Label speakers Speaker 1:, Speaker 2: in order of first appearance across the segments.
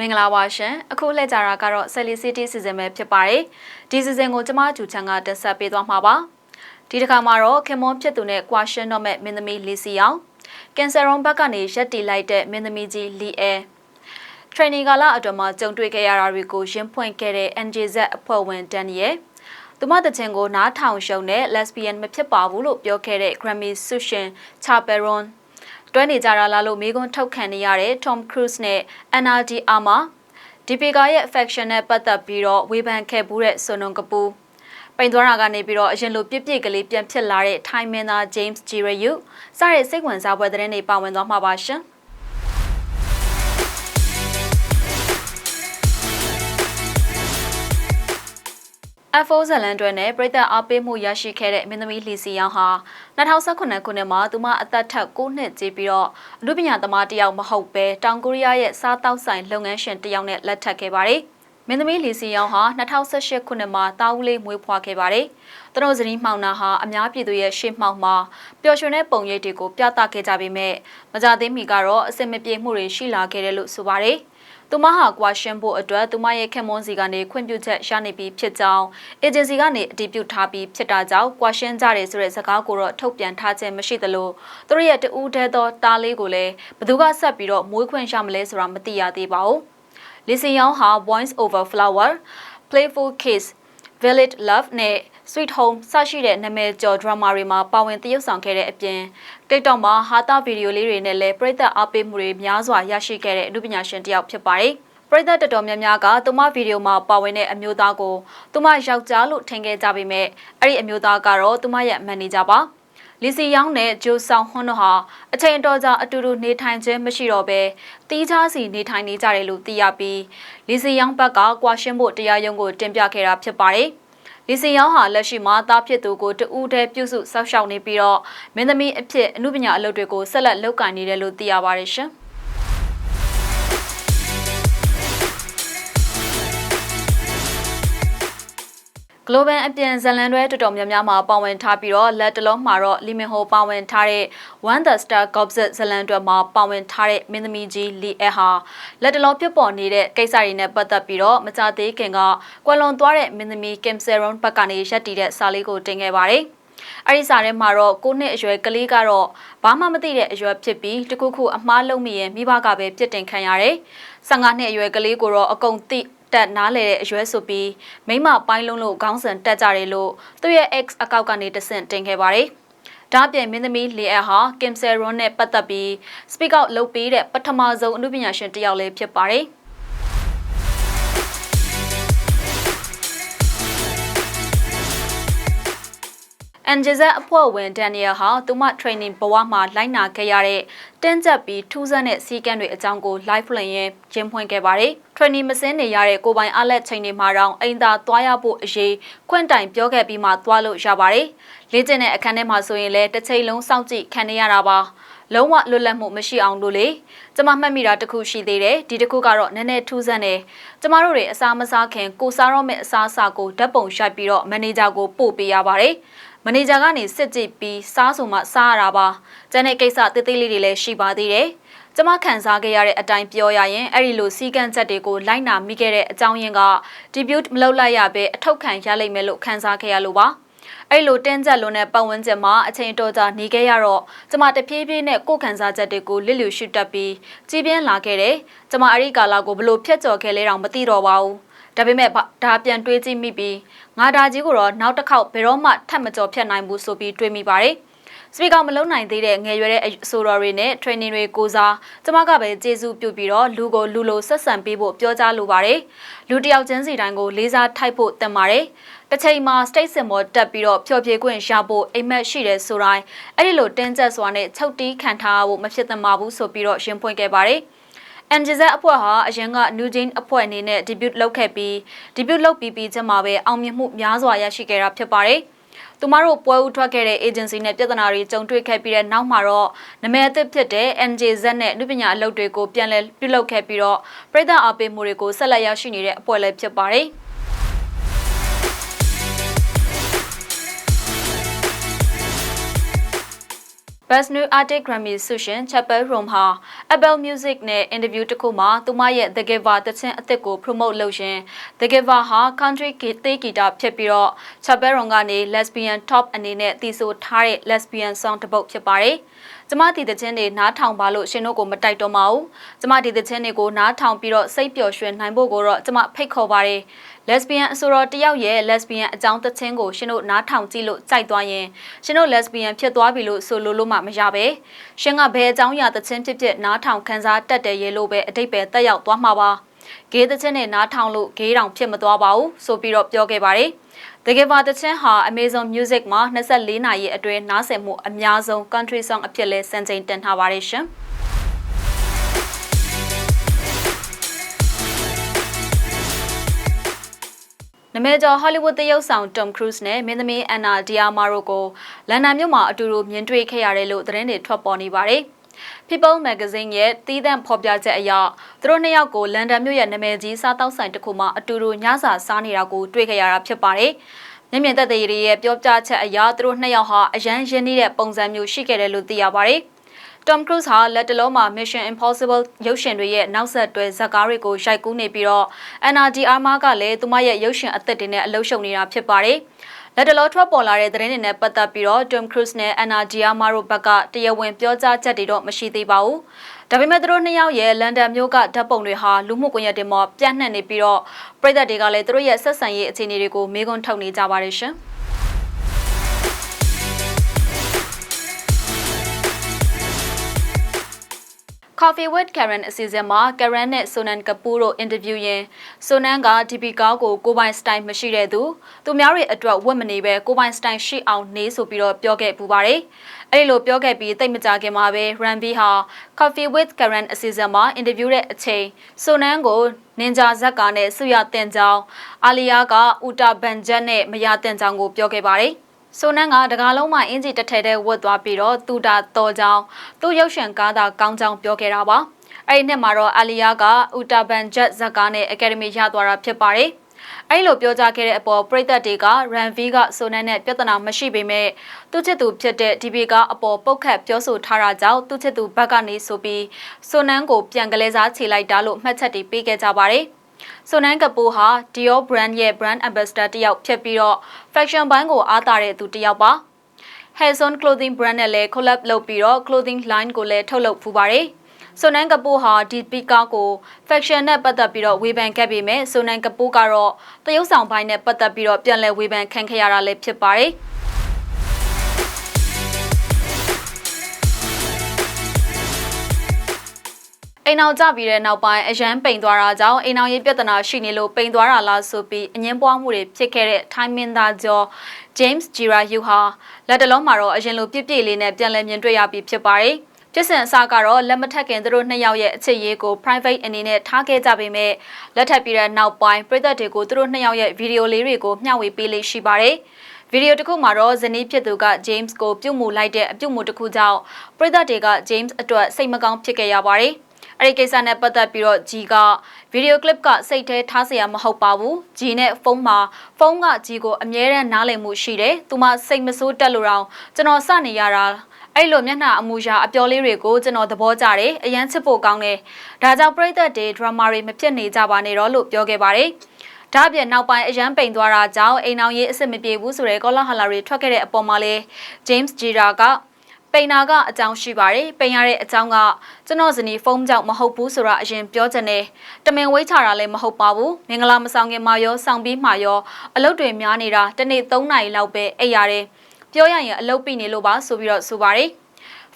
Speaker 1: မင်္ဂလာပါရှင်အခုလှည့်ကြတာကတော့ Celicity Season ပဲဖြစ်ပါတယ်ဒီ season ကိုကျမကျူချန်ကတက်ဆက်ပေးသွားမှာပါဒီတစ်ခါမှာတော့ခင်မွန်ဖြစ်သူနဲ့ question တော့မဲ့မင်းသမီးလီစီအောင်ကင်ဆာရွန်ဘက်ကနေရက်တီလိုက်တဲ့မင်းသမီးကြီးလီအဲ training ကာလအတွင်းမှာကြုံတွေ့ခဲ့ရတာတွေကိုရင်းဖွင့်ခဲ့တဲ့ NJZ အဖွဲ့ဝင်ဒန်နီယယ်သူမတချင်ကိုနားထောင်ရှုံတဲ့ lesbian မဖြစ်ပါဘူးလို့ပြောခဲ့တဲ့ Grammy ဆုရှင် Chaperon တွဲနေကြတာလားလို့မိကွန်းထုတ်ခံနေရတဲ့ Tom Cruise နဲ့ Anna De Armas ဒီပီကာရဲ့ affection နဲ့ပတ်သက်ပြီးတော့ဝေဖန်ခဲ့ဘူးတဲ့ဆွန်နုံကပူပိန်သွားတာကနေပြီးတော့အရင်လိုပြစ်ပြစ်ကလေးပြန်ဖြစ်လာတဲ့ Thai မင်းသား James Girayu စတဲ့စိတ်ဝင်စားပွဲသတင်းတွေပါဝင်သွားမှာပါရှင်။ F4 ဇလန်တွဲနဲ့ပြည်သက်အားပေးမှုရရှိခဲ့တဲ့မင်းသမီးလီစီယောင်ဟာ2019ခုနှစ်မှာသူမအသက်ထက်9နှစ်ကြီးပြီးတော့အမှုပညာသမားတစ်ယောက်မဟုတ်ပဲတောင်ကိုရီးယားရဲ့စားတောက်ဆိုင်လုပ်ငန်းရှင်တစ်ယောက်နဲ့လက်ထပ်ခဲ့ပါတယ်။မင်းသမီးလီစီယောင်ဟာ2018ခုနှစ်မှာတာဝူလေးမွေးဖွားခဲ့ပါတယ်။သူတို့ဇနီးမှောင်နာဟာအများပြည်သူရဲ့ရှေ့မှောက်မှာပျော်ရွှင်တဲ့ပုံရိပ်တွေကိုပြသခဲ့ကြပေမဲ့မကြသေးမီကတော့အစင်မပြေမှုတွေရှိလာခဲ့တယ်လို့ဆိုပါတယ်။ သူမဟာကွာရှင်းဖို့အတွက်သူမရဲ့ခင်မွန်းစီကနေခွင့်ပြုချက်ရနေပြီးဖြစ်ကြောင်းအေဂျင်စီကနေအတည်ပြုထားပြီးဖြစ်တာကြောင့်ကွာရှင်းကြတယ်ဆိုတဲ့စကားကိုတော့ထုတ်ပြန်ထားခြင်းမရှိသလိုသူတို့ရဲ့တူးတဲသောတားလေးကိုလည်းဘသူကဆက်ပြီးတော့မွေးခွင့်ရမလဲဆိုတာမသိရသေးပါဘူး။လီစီယောင်ဟာ Voice Over Flower Playful Kiss Village Love နဲ့ Sweet Home စရှိတဲ့နာမည်ကျော် drama တွေမှာပါဝင်သရုပ်ဆောင်ခဲ့တဲ့အပြင် TikTok မှာဟာတာဗီဒီယိုလေးတွေနဲ့လည်းပရိသတ်အားပေးမှုတွေများစွာရရှိခဲ့တဲ့အမှုပညာရှင်တစ်ယောက်ဖြစ်ပါတယ်။ပရိသတ်တော်တော်များများကသူမဗီဒီယိုမှာပါဝင်တဲ့အမျိုးသားကိုသူမယောက်ျားလို့ထင်ခဲ့ကြပေမဲ့အဲ့ဒီအမျိုးသားကတော့သူမရဲ့မန်နေဂျာပါ။လီစီယောင်းနဲ့ဂျိုဆောင်ဟွန်းတို့ဟာအချိန်တော်ကြာအတူတူနေထိုင်ခြင်းမရှိတော့ဘဲတီးခြားစီနေထိုင်နေကြတယ်လို့သိရပြီးလီစီယောင်းဘက်ကကွာရှင်းဖို့တရားရုံးကိုတင်ပြခဲ့တာဖြစ်ပါတယ်။ လီစင်ယောင်းဟာလက်ရှိမှာသားဖြစ်သူကိုတူးတဲပြုစုစောက်ရှောက်နေပြီးတော့မင်းသမီးအဖြစ်အမှုပညာအလုပ်တွေကိုဆက်လက်လုပ်ကိုင်နေတယ်လို့သိရပါတယ်ရှင်။ Global အပြန်ဇလန်တွဲတော်တော်များများမှာပါဝင်ထားပြီးတော့လက်တလုံးမှာတော့လီမင်ဟိုပါဝင်ထားတဲ့ One the Star Gobset ဇလန်တွဲမှာပါဝင်ထားတဲ့မင်းသမီးကြီးလီအဲဟာလက်တလုံးဖြစ်ပေါ်နေတဲ့ကိစ္စတွေနဲ့ပတ်သက်ပြီးတော့မကြသေးခင်ကကွယ်လွန်သွားတဲ့မင်းသမီး Kim Seron ဘက်ကနေရက်တီတဲ့စာလေးကိုတင်ခဲ့ပါတယ်။အဲ့ဒီစာထဲမှာတော့ကိုနှစ်အရွယ်ကလေးကတော့ဘာမှမသိတဲ့အရွယ်ဖြစ်ပြီးတခုခုအမှားလုံးမရင်မိဘကပဲပြစ်တင်ခံရတယ်။15နှစ်အရွယ်ကလေးကိုတော့အကုန်သိ တက်နားလေတဲ့အရွယ်ဆိုပြီးမိမပိုင်းလုံးလို့ခေါင်းစဉ်တက်ကြတယ်လို့သူ့ရဲ့ ex အကောက်ကနေတဆင့်တင်ခဲ့ပါတယ်။ဒါပြင်မင်းသမီးလီအက်ဟာကင်ဆယ်ရွန်နဲ့ပတ်သက်ပြီး speak out လုပ်ပေးတဲ့ပထမဆုံးအမှုပညာရှင်တစ်ယောက်လည်းဖြစ်ပါတယ်။ အန်ဂျဇက်အဖွဲ့ဝင်ဒန်နီယယ်ဟာသူမ training ဘဝမှာလိုက်နာခဲ့ရတဲ့တင်းကျပ်ပြီးထူးဆန်းတဲ့စီးကမ်းတွေအကြောင်းကို live လင်ရင်ကျင်းဖွင့်ခဲ့ပါတယ်။ training မစင်းနေရတဲ့ကိုပိုင်အားလက်ချိန်တွေမှာတော့အိမ်သာသွားရဖို့အရေးခွင့်တိုင်ပြောခဲ့ပြီးမှသွားလို့ရပါတယ်။လေ့ကျင့်တဲ့အခန်းထဲမှာဆိုရင်လည်းတစ်ချိန်လုံးစောင့်ကြည့်ခံနေရတာပါ။လုံးဝလွတ်လပ်မှုမရှိအောင်လို့လေကျမမှတ်မိတာတခုရှိသေးတယ်ဒီတခုကတော့နည်းနည်းထူးဆန်းတယ်ကျမတို့တွေအစားမစားခင်ကိုစားတော့မယ့်အစားအစာကိုဓာတ်ပုံရိုက်ပြီးတော့မန်နေဂျာကိုပို့ပေးရပါတယ် မန်နေဂျာကနေစစ်ကြည့်ပြီးစားဆိုမှစားရတာပါကျန်တဲ့ကိစ္စတိတိလေးတွေလည်းရှိပါသေးတယ်ကျမခံစားခဲ့ရတဲ့အတိုင်းပြောရရင်အဲ့ဒီလိုစီကန့်ချက်တွေကိုလိုက်နာမိခဲ့တဲ့အကြောင်းရင်းက debut မလုပ်လိုက်ရပဲအထောက်ခံရလိမ့်မယ်လို့ခံစားခဲ့ရလို့ပါအဲ့လိုတင်းကျပ်လွန်တဲ့ပတ်ဝန်းကျင်မှာအချိန်တော်ကြာနေခဲ့ရတော့ကျမတဖြည်းဖြည်းနဲ့ကိုယ်ခံစားချက်တွေကိုလစ်လျူရှုတက်ပြီးကြီးပြင်းလာခဲ့တယ်။ကျမအဲ့ဒီကာလကိုဘလို့ဖျက်ကျော်ခဲ့လဲတော့မသိတော့ပါဘူး။ ဒါပေမဲ့ဒါပြန်တွေးကြည့်မိပြီးငါဒါကြီးကိုတော့နောက်တစ်ခေါက်ဘယ်တော့မှထပ်မကျော်ဖြတ်နိုင်ဘူးဆိုပြီးတွေးမိပါတယ်။စပီကာမလုံးနိုင်သေးတဲ့ငယ်ရွယ်တဲ့အဆိုတော်တွေနဲ့ training တွေကိုစားကျမကပဲကျေးဇူးပြုပြီးတော့လူကိုလူလိုဆက်ဆံပေးဖို့ပြောကြားလိုပါတယ်။လူတယောက်ချင်းစီတိုင်းကိုလေးစားထိုက်ဖို့တင်ပါတယ်။တစ်ချိန်မှာ state symbol တက်ပြီးတော့ဖြောပြခွင့်ရဖို့အိမ်မက်ရှိတယ်ဆိုတိုင်းအဲ့ဒီလိုတင်းကျပ်စွာနဲ့ချုပ်တီးခံထားဖို့မဖြစ်သင့်ပါဘူးဆိုပြီးတော့ရှင်းဖွင့်ခဲ့ပါတယ်။ NGZ အဖွဲ့ဟာအရင်က New Jane အဖွဲ့အနေနဲ့ debut လုပ်ခဲ့ပြီး debut လုပ်ပြီးပြီးချက်မှာပဲအောင်မြင်မှုများစွာရရှိခဲ့တာဖြစ်ပါတယ်။သူမတို့ပွဲဦးထွက်ခဲ့တဲ့ agency နဲ့ပြဿနာတွေကြုံတွေ့ခဲ့ပြီးတဲ့နောက်မှာတော့နမဲအသစ်ဖြစ်တဲ့ NJZ နဲ့လူပညာအလုပ်တွေကိုပြန်လည်ပြုလုပ်ခဲ့ပြီးတော့ပြည်သူအပေးမှုတွေကိုဆက်လက်ရရှိနေတဲ့အဖွဲ့လည်းဖြစ်ပါတယ်။ Best New Artist Grammy ဆုရှင် Chapel Room ဟာ Apple Music နဲ့အင်တာဗျူးတစ်ခုမှာသူမရဲ့ The Giver တခြင်းအသစ်ကို promote လုပ်ရှင် The Giver ဟာ country ဂီတေးဂီတာဖြစ်ပြီးတော့ Chapel Room ကနေ lesbian top အနေနဲ့တည်ဆိုထားတဲ့ lesbian song တစ်ပုဒ်ဖြစ်ပါတယ်။ ကျမဒီတခြင်းတွေနားထောင်ပါလို့ရှင်တို့ကိုမတိုက်တော့ပါဘူး။ကျမဒီတခြင်းတွေကိုနားထောင်ပြီးတော့စိတ်ပျော်ရွှင်နိုင်ဖို့ကိုတော့ကျမဖိတ်ခေါ်ပါတယ်။ lesbian အဆိုတော်တယောက်ရဲ့ lesbian အကြောင်းတခြင်းကိုရှင်တို့နားထောင်ကြည့်လို့ကြိုက်သွားရင်ရှင်တို့ lesbian ဖြစ်သွားပြီလို့ဆိုလိုလို့မှမရပဲရှင်ကဘယ်အကြောင်းအရာတခြင်းဖြစ်ဖြစ်နားထောင်ခန်းစားတတ်တယ်ရဲ့လို့ပဲအတိတ်ပဲတက်ရောက်သွားမှာပါဂေးတခြင်းနဲ့နားထောင်လို့ဂေးတောင်ဖြစ်မသွားပါဘူးဆိုပြီးတော့ပြောခဲ့ပါတယ် တကယ်ပါတခြင်းဟာ Amazon Music မှာ24နာရီအတွင်းနားဆင်မှုအများဆုံး country song အဖြစ်လဲစံချိန်တင်ထားပါတယ်ရှင်။နမဲကျော်ဟောလိဝုဒ်သရုပ်ဆောင် Tom Cruise နဲ့မင်းသမီး Anna Diarmaro ကိုလန်ဒန်မြို့မှာအတူတူမြင်တွေ့ခဲ့ရတယ်လို့သတင်းတွေထွက်ပေါ်နေပါတယ်။ People Magazine ရဲ့တည်တံ့ဖော်ပြချက်အရသူတို့နှစ်ယောက်ကိုလန်ဒန်မြို့ရဲ့နာမည်ကြီးစားတောက်ဆိုင်တစ်ခုမှာအတူတူညစာစားနေတာကိုတွေ့ခဲ့ရတာဖြစ်ပါတယ်။မျက်မြင်သက်သေတွေရဲ့ပြောပြချက်အရသူတို့နှစ်ယောက်ဟာအရန်ရင်းနှီးတဲ့ပုံစံမျိုးရှိခဲ့တယ်လို့သိရပါတယ်။ Tom Cruise ဟာလက်တလုံးမှာ Mission Impossible ရုပ်ရှင်တွေရဲ့နောက်ဆက်တွဲဇာတ်ကားတွေကိုရိုက်ကူးနေပြီးတော့ NRD Arma ကလည်းသူမရဲ့ရုပ်ရှင်အသစ်တွေနဲ့အလုပ်ရှုပ်နေတာဖြစ်ပါတယ်။လက်တလုံးထွက်ပေါ်လာတဲ့သတင်းတွေနဲ့ပတ်သက်ပြီးတော့ Tom Cruise နဲ့ NRD Arma တို့ဘက်ကတရားဝင်ပြောကြားချက်တွေတော့မရှိသေးပါဘူး။ဒါပေမဲ့သူတို့နှစ်ယောက်ရဲ့လန်ဒန်မြို့ကဓာတ်ပုံတွေဟာလူမှုကွန်ရက်တွေမှာပြန့်နှံ့နေပြီးတော့ပြည်သက်တွေကလည်းသူတို့ရဲ့ဆက်ဆံရေးအခြေအနေတွေကိုမေးခွန်းထုတ်နေကြပါတယ်ရှင်။ Coffee with Karen အစီအစဉ်မှာ Karen နဲ့ Sonan Kapoor တို့အင်တာဗျူးရင် Sonan က Deepika ကိုကိုပိုင်စတိုင်မရှိတဲ့သူသူများတွေအတွက်ဝတ်မနေပဲကိုပိုင်စတိုင်ရှိအောင်နေဆိုပြီးတော့ပြောခဲ့ပူပါတယ်။အဲဒီလိုပြောခဲ့ပြီးတိတ်မကြခင်မှာပဲ Ranbir ဟာ Coffee with Karen အစီအစဉ်မှာအင်တာဗျူးတဲ့အချိန် Sonan ကိုနင်ဂျာဇက်ကာနဲ့ဆုရတင်ကြောင်းအာလီယာကဥတာဘန်ဂျက်နဲ့မရတင်ကြောင်းကိုပြောခဲ့ပါတယ်။ ဆိုနန်းကတကားလုံးမှာအင်ဂျီတစ်ထည်တည်းဝတ်သွားပြီးတော့သူတာတော်ကြောင်းသူ့ရုပ်ရှင်ကားသာကောင်းကြောင်းပြောခဲ့တာပါအဲ့ဒီနှစ်မှာတော့အလီယာကဥတာဘန်ဂျက်ဇက်ကားနဲ့အကယ်ဒမီရသွားတာဖြစ်ပါတယ်အဲ့လိုပြောကြားခဲ့တဲ့အပေါ်ပရိသတ်တွေကရန်ဗီကဆိုနန်းနဲ့ပြဿနာမရှိပေမဲ့သူ့ချစ်သူဖြစ်တဲ့ဒီဘီကအပေါ်ပုတ်ခတ်ပြောဆိုထားတာကြောင့်သူ့ချစ်သူဘက်ကနေဆိုပြီးဆိုနန်းကိုပြန်ကလေးစားခြေလိုက်တာလို့မှတ်ချက်တွေပေးခဲ့ကြပါတယ်။ ဆိုနန်းကပူဟာ Dior brand ရဲ့ brand ambassador တယောက်ဖြစ်ပြီးတော့ fashion ဘိုင်းကိုအားတာတဲ့သူတယောက်ပါ Hason clothing brand နဲ့လည်း collab လုပ်ပြီးတော့ clothing line ကိုလည်းထုတ်လုပ်ဖူးပါတယ်ဆိုနန်ကပူဟာဒီပီကာကို faction နဲ့ပတ်သက်ပြီးတော့ဝေဖန်ခဲ့ပေမဲ့ဆိုနန်ကပူကတော့တရုတ်ဆောင်ပိုင်းနဲ့ပတ်သက်ပြီးတော့ပြန်လည်ဝေဖန်ခံခဲ့ရတာလည်းဖြစ်ပါတယ်။ အိမ်အောင်ကြပြီးတဲ့နောက်ပိုင်းအရန်ပိန်သွားတာကြောင့်အိမ်အောင်ရေးပြဿနာရှိနေလို့ပိန်သွားတာလားဆိုပြီးအငင်းပွားမှုတွေဖြစ်ခဲ့တဲ့ထိုင်းမင်းသားကျော် James Girayu ဟာလက်တလုံးမှာတော့အရင်လိုပြည့်ပြည့်လေးနဲ့ပြန်လည်မြင်တွေ့ရပြီးဖြစ်ပါတယ်။ပြစ်စင်အစားကတော့လက်မထက်ခင်သူတို့နှစ်ယောက်ရဲ့အချစ်ရေးကို private အနေနဲ့ထားခဲ့ကြပေမဲ့လက်ထပ်ပြီးတဲ့နောက်ပိုင်းပြည်သက်တွေကိုသူတို့နှစ်ယောက်ရဲ့ဗီဒီယိုလေးတွေကိုမျှဝေပေးလေးရှိပါတယ်။ဗီဒီယိုတစ်ခုမှာတော့ဇနီးဖြစ်သူက James ကိုပြုတ်မှုလိုက်တဲ့အပြုတ်မှုတစ်ခုကြောင့်ပြည်သက်တွေက James အတွက်စိတ်မကောင်းဖြစ်ခဲ့ရပါတယ်။ အဲ့ဒီကိစ္စနဲ့ပတ်သက်ပြီးတော့ဂျီကဗီဒီယိုကလစ်ကစိတ်ထဲထားเสียမဟုတ်ပါဘူးဂျီနဲ့ဖုန်းမှာဖုန်းကဂျီကိုအမြဲတမ်းနားလည်မှုရှိတယ်သူမစိတ်မဆိုးတက်လို့တော့ကျွန်တော်စနေရတာအဲ့လိုမျက်နှာအမူအရာအပျော်လေးတွေကိုကျွန်တော်သဘောကျတယ်အရန်ချစ်ဖို့ကောင်းတယ်ဒါကြောင့်ပရိသတ်တွေဒရမာတွေမဖြစ်နေကြပါနဲ့တော့လို့ပြောခဲ့ပါတယ်ဒါ့အပြင်နောက်ပိုင်းအရန်ပိန်သွားတာကြောင့်အိမ်အောင်ရေးအစ်စ်မပြေဘူးဆိုတဲ့ကောလာဟလာတွေထွက်ခဲ့တဲ့အပေါ်မှာလဲ James Jira က ပိန်နာကအကြောင်းရှိပါတယ်ပိန်ရတဲ့အကြောင်းကကျွန်တော်ဇနီးဖုန်းကြောင့်မဟုတ်ဘူးဆိုတာအရင်ပြောချင်တယ်တမင်ဝိတ်ချတာလည်းမဟုတ်ပါဘူးမင်္ဂလာမဆောင်ခင်မှာရောဆောင်ပြီးမှရောအလုပ်တွေများနေတာတနေ့3နာရီလောက်ပဲအိပ်ရတယ်ပြောရရင်အလုပ်ပြီးနေလို့ပါဆိုပြီးတော့ဆိုပါတယ်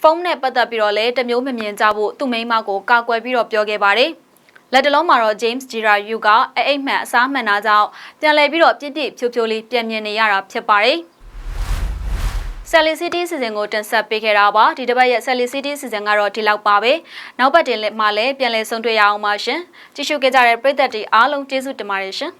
Speaker 1: ဖုန်းနဲ့ပတ်သက်ပြီးတော့လည်းတမျိုးမမြင်ကြဖို့သူ့မိန်းမကိုကာကွယ်ပြီးတော့ပြောခဲ့ပါတယ်လက်တလုံးမှာတော့ James Girayu ကအိတ်မှန်အစားမှန်တာကြောင့်ပြန်လည်ပြီးတော့ပြည့်ပြည့်ဖြိုးဖြိုးလေးပြန်မြင်နေရတာဖြစ်ပါတယ်။ Sally City စီစဉ်ကိုတင်ဆက်ပေးခဲ့တာပါဒီတစ်ပတ်ရဲ့ Sally City စီစဉ်ကတော့ဒီလောက်ပါပဲနောက်ပတ်တင်မှာလည်းပြန်လည်ဆုံတွေ့ရအောင်ပါရှင်ကြည့်ရှုခဲ့ကြတဲ့ပရိသတ်တွေအားလုံးကျေးဇူးတင်ပါတယ်ရှင်